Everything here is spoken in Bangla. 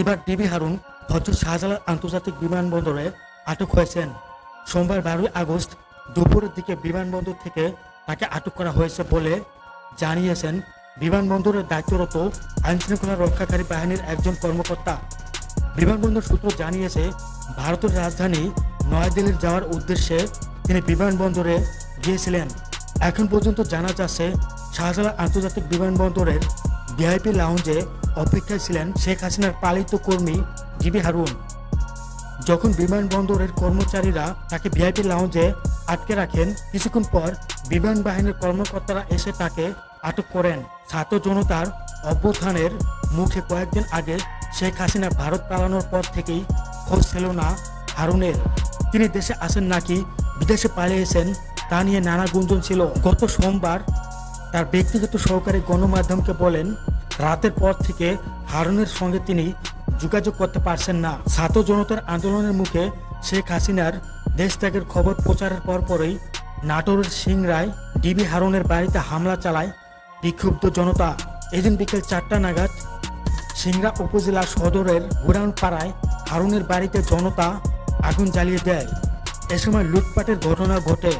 এবার ডিবি হারুন হজরত শাহজালাল আন্তর্জাতিক বিমানবন্দরে আটক হয়েছেন। সোমবার বারোই আগস্ট দুপুরের দিকে বিমানবন্দর থেকে তাকে আটক করা হয়েছে বলে জানিয়েছেন বিমানবন্দরের দায়িত্বরত আইনশৃঙ্খলা রক্ষাকারী বাহিনীর একজন কর্মকর্তা। বিমানবন্দর সূত্র জানিয়েছে, ভারতের রাজধানী নয়াদিল্লির যাওয়ার উদ্দেশ্যে তিনি বিমানবন্দরে গিয়েছিলেন। এখন পর্যন্ত জানা যাচ্ছে, শাহজালাল আন্তর্জাতিক বিমানবন্দরের ভিআইপি লাউঞ্জে অপেক্ষায় ছিলেন শেখ হাসিনার পালিত কর্মী জিবি হারুন। যখন বিমানবন্দরের কর্মচারীরা তাকে ভিআইপি লাউঞ্জে আটকে রাখেন, কিছুক্ষণ পর বিমান বাহিনীর কর্মকর্তারা এসে তাকে আটক করেন। ছাত্র জনতার অভ্যুত্থানের মুখে কয়েকদিন আগে শেখ হাসিনা ভারত পালানোর পর থেকেই খোঁজ ছিল না হারুনের। তিনি দেশে আসেন নাকি বিদেশে পালিয়েছেন তা নিয়ে নানা গুঞ্জন ছিল। গত সোমবার তার ব্যক্তিগত সহকারী গণমাধ্যমকে বলেন রাতের পর থেকে হারুনের সঙ্গে তিনি যোগাযোগ করতে পারছেন না। ছাত্র জনতার আন্দোলনের মুখে শেখ হাসিনার দেশ ত্যাগের খবর প্রচারের পর পরপরই নাটোরের সিংরায় ডিবি হারুনের বাড়িতে হামলা চালায় বিক্ষুব্ধ জনতা। এদিন বিকেল চারটা নাগাদ সিংরা উপজেলা সদরের গোডাউন পাড়ায় হারুনের বাড়িতে জনতা আগুন জ্বালিয়ে দেয়। এ সময় লুটপাটের ঘটনা ঘটে।